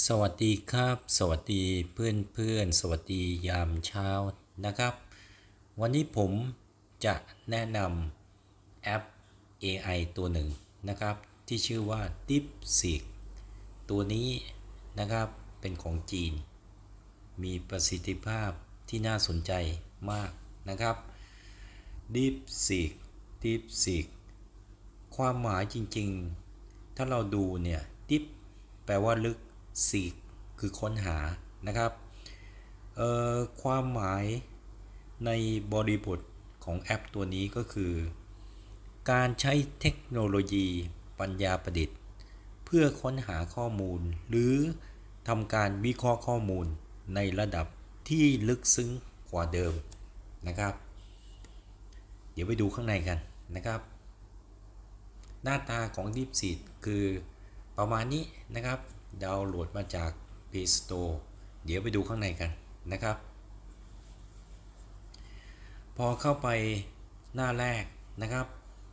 สวัสดีครับ สวัสดีเพื่อนเพื่อนสวัสดียามเช้านะครับ วันนี้ผมจะแนะนำแอป AI ตัวหนึ่งนะครับ ที่ชื่อว่า DeepSeek ตัวนี้นะครับเป็นของจีน มีประสิทธิภาพที่น่าสนใจมากนะครับ DeepSeek DeepSeek ความหมายจริงๆ ถ้าเราดูเนี่ย Deep แปลว่าลึก Seek คือค้นหานะครับเอ่อความหมายในบริบทของแอปตัวนี้ก็คือ การใช้เทคโนโลยีปัญญาประดิษฐ์ เพื่อค้นหาข้อมูล หรือทำการวิเคราะห์ข้อมูลในระดับที่ลึกซึ้งกว่าเดิมนะครับ เดี๋ยวไปดูข้างในกันนะครับ หน้าตาของ DeepSeek คือประมาณนี้นะครับ ดาวน์โหลดมาจาก Play Store เดี๋ยวไปดูข้างในกันนะครับ พอเข้าไปหน้าแรกนะครับ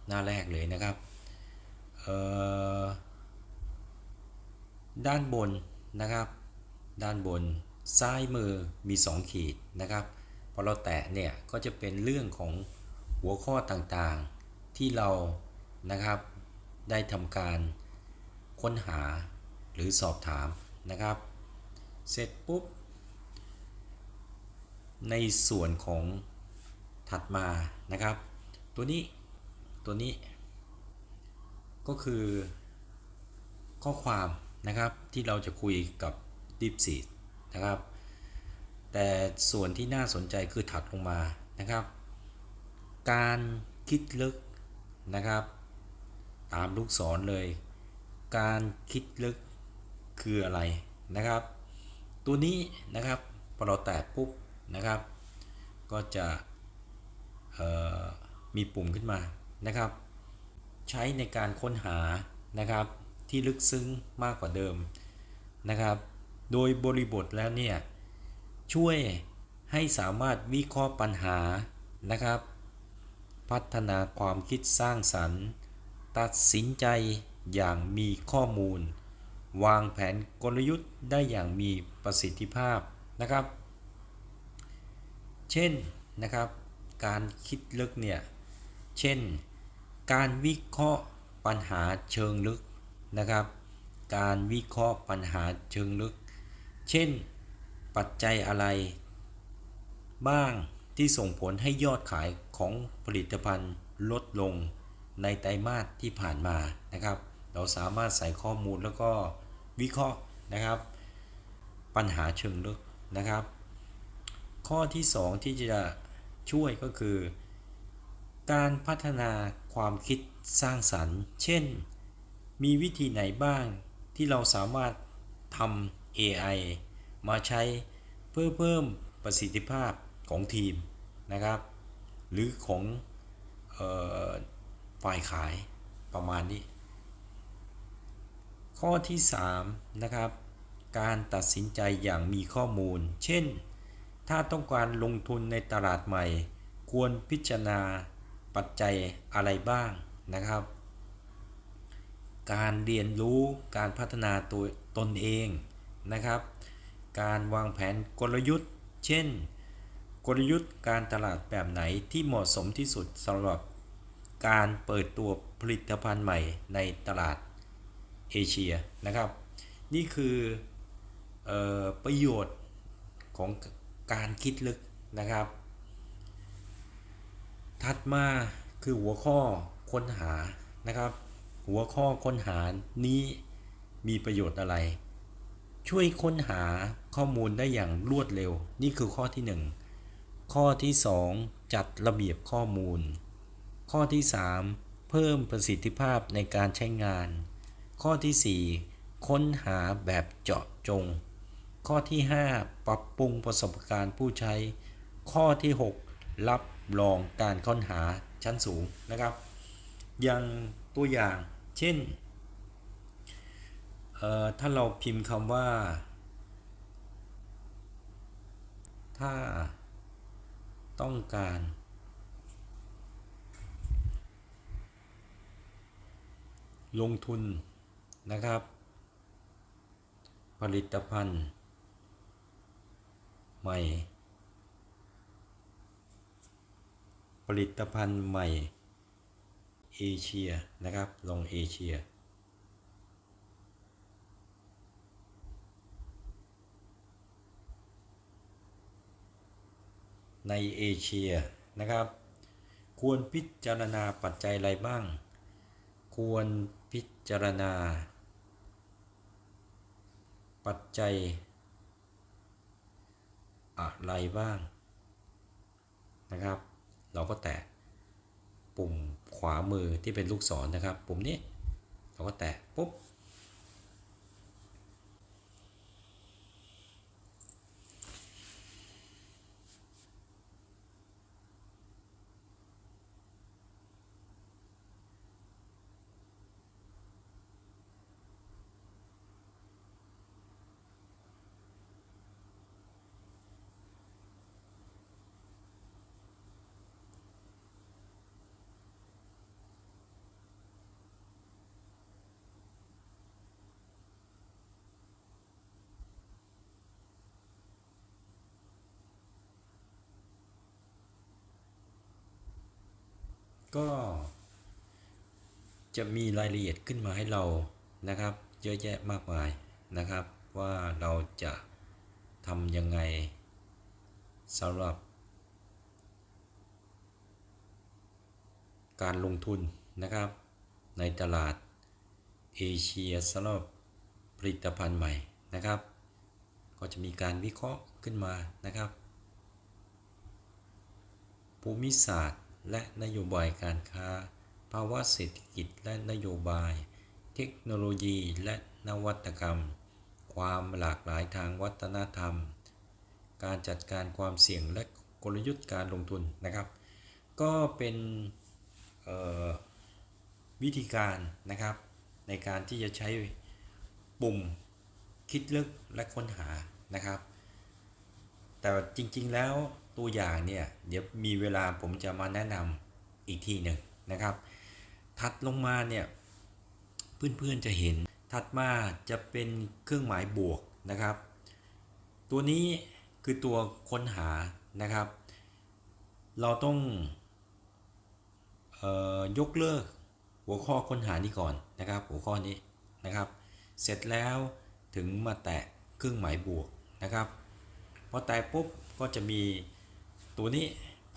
หน้าแรกเลยนะครับด้านบนนะครับ ด้านบนซ้ายมือมี 2 ขีดนะครับ พอเราแตะเนี่ยก็จะเป็นเรื่องของหัวข้อต่างๆที่เรานะครับได้ทำการค้นหา หรือสอบถามนะครับ เสร็จปุ๊บ ในส่วนของถัดมานะครับ ตัวนี้ตัวนี้ ก็คือข้อความนะครับที่เราจะคุยกับ d e e p s e นะครับ แต่ส่วนที่น่าสนใจคือถัดลงมานะครับ การคิดลึกนะครับ ตามลูกศรเลย การคิดลึก คืออะไรนะครับ ตัวนี้นะครับพอเราแตะปุ๊บนะครับ ก็จะมีปุ่มขึ้นมานะครับ ใช้ในการค้นหานะครับที่ลึกซึ้งมากกว่าเดิมนะครับ โดยบริบทแล้วเนี่ยช่วยให้สามารถวิเคราะห์ปัญหานะครับ พัฒนาความคิดสร้างสรรค์ ตัดสินใจอย่างมีข้อมูล วางแผนกลยุทธ์ได้อย่างมีประสิทธิภาพนะครับ เช่นนะครับ การคิดลึกเนี่ย เช่น การวิเคราะห์ปัญหาเชิงลึกนะครับ การวิเคราะห์ปัญหาเชิงลึก เช่น ปัจจัยอะไร บ้างที่ส่งผลให้ยอดขายของผลิตภัณฑ์ลดลงในไตรมาสที่ผ่านมานะครับ เราสามารถใส่ข้อมูลแล้วก็วิเคราะห์นะครับ ปัญหาเชิงลึกนะครับ ข้อที่ 2 ที่จะช่วยก็คือ การพัฒนาความคิดสร้างสรรค์ เช่น มีวิธีไหนบ้างที่เราสามารถทำ AI มาใช้เพื่อเพิ่มประสิทธิภาพของทีมนะครับ หรือของออฝ่ายขายประมาณนี้ ข้อที่3นะครับการตัดสินใจอย่างมีข้อมูล เช่น ถ้าต้องการลงทุนในตลาดใหม่ ควรพิจารณาปัจจัยอะไรบ้างนะครับ การเรียนรู้การพัฒนาตัวตนเองนะครับ การวางแผนกลยุทธ์ เช่น กลยุทธ์การตลาดแบบไหนที่เหมาะสมที่สุดสำหรับการเปิดตัวผลิตภัณฑ์ใหม่ในตลาด เอเชียนะครับ นี่คือออประโยชน์ของการคิดลึกนะครับ ถัดมาคือหัวข้อค้นหานะครับ หัวข้อค้นหานี้มีประโยชน์อะไร ช่วยค้นหาข้อมูลได้อย่างรวดเร็ว นี่คือข้อที่ 1 ข้อที่ 2 จัดระเบียบข้อมูล ข้อที่ 3 เพิ่มประสิทธิภาพในการใช้งาน ข้อที่ 4 ค้นหาแบบเจาะจง ข้อที่ 5 ปรับปรุงประสบการณ์ผู้ใช้ ข้อที่ 6 รับรองการค้นหาชั้นสูงนะครับ อย่างตัวอย่างเช่น ถ้าเราพิมพ์คำว่า ถ้าต้องการลงทุน นะครับ ผลิตภัณฑ์ ใหม่ ผลิตภัณฑ์ใหม่เอเชียนะครับ ลงเอเชียในเอเชียนะครับ ควรพิจารณาปัจจัยอะไรบ้าง ควรพิจารณา ปัจจัย อะไรบ้างนะครับ เราก็แตะปุ่มขวามือที่เป็นลูกศรนะครับ ปุ่มนี้ เราก็แตะปุ๊บ ก็จะมีรายละเอียดขึ้นมาให้เรานะครับ เยอะแยะมากมายนะครับ ว่าเราจะทำยังไงสำหรับ การลงทุนนะครับ ในตลาดเอเชียสำหรับผลิตภัณฑ์ใหม่นะครับ ก็จะมีการวิเคราะห์ขึ้นมานะครับ ภูมิศาสตร์ และนโยบายการค้า ภาวะเศรษฐกิจและนโยบาย เทคโนโลยีและนวัตกรรม ความหลากหลายทางวัฒนธรรม การจัดการความเสี่ยงและกลยุทธ์การลงทุนนะครับ ก็เป็นวิธีการนะครับ ในการที่จะใช้ปุ่มคิดลึกและค้นหานะครับ แต่จริงๆแล้ว ตัวอย่างเนี่ยเดี๋ยวมีเวลาผมจะมาแนะนำอีกทีหนึ่งนะครับ ถัดลงมาเนี่ยเพื่อนๆจะเห็นถัดมาจะเป็นเครื่องหมายบวกนะครับ ตัวนี้คือตัวค้นหานะครับ เราต้องออยกเลิกหัวข้อค้นหานี้ก่อนนะครับ หัวข้อนี้นะครับ เสร็จแล้วถึงมาแตะเครื่องหมายบวกนะครับพอแตะปุ๊บก็จะมี ตัวนี้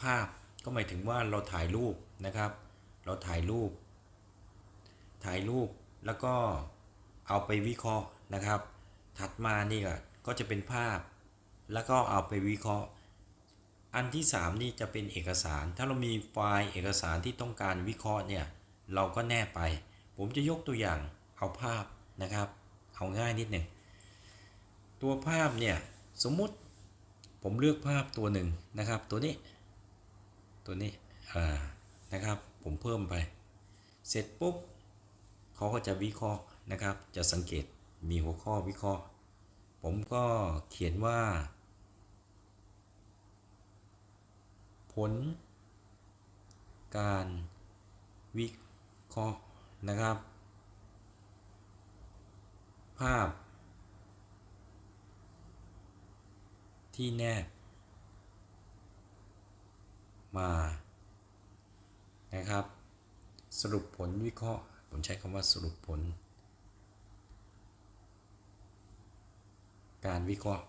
ภาพก็หมายถึงว่าเราถ่ายรูปนะครับ เราถ่ายรูป ถ่ายรูปแล้วก็เอาไปวิเคราะห์นะครับ ถัดมานี่ก็ก็จะเป็นภาพ แล้วก็เอาไปวิเคราะห์ อันที่ 3 นี่จะเป็นเอกสาร ถ้าเรามีไฟล์เอกสารที่ต้องการวิเคราะห์เนี่ยเราก็แนบไป ผมจะยกตัวอย่างเอาภาพนะครับ เอาง่ายนิดหนึ่งตัวภาพเนี่ยสมมุติ ผมเลือกภาพตัวหนึ่งนะครับ ตัวนี้ ตัวนี้อ่านะครับ ผมเพิ่มไป เสร็จปุ๊บเขาก็จะวิเคราะห์นะครับ จะสังเกตมีหัวข้อวิเคราะห์ ผมก็เขียนว่า ผล การวิเคราะห์นะครับ ภาพ ที่แนบ มานะครับ สรุปผลวิเคราะห์ผมใช้คำว่าสรุปผล การวิเคราะห์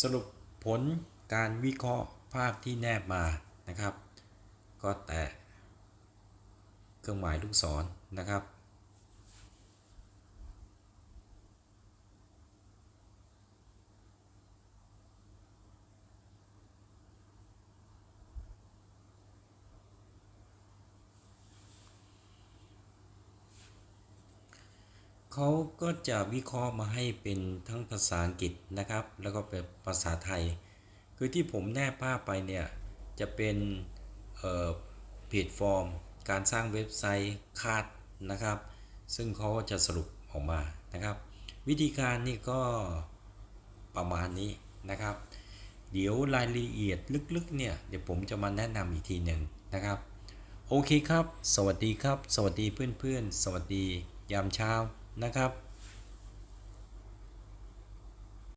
สรุปผลการวิเคราะห์ภาพที่แนบมานะครับ ก็แตะ เครื่องหมายลูกศรนะครับ เขาก็จะวิเคราะห์มาให้เป็นทั้งภาษาอังกฤษนะครับ แล้วก็เป็นภาษาไทย คือที่ผมแนบภาพไปเนี่ย จะเป็นเอ่อเพจฟอร์ม การสร้างเว็บไซต์คาดนะครับ ซึ่งเขาจะสรุปออกมานะครับ วิธีการนี่ก็ประมาณนี้นะครับ เดี๋ยวรายละเอียดลึกๆเนี่ยเดี๋ยวผมจะมาแนะนำอีกทีหนึ่งนะครับ โอเคครับ สวัสดีครับ สวัสดีเพื่อนๆ สวัสดียามเช้านะครับ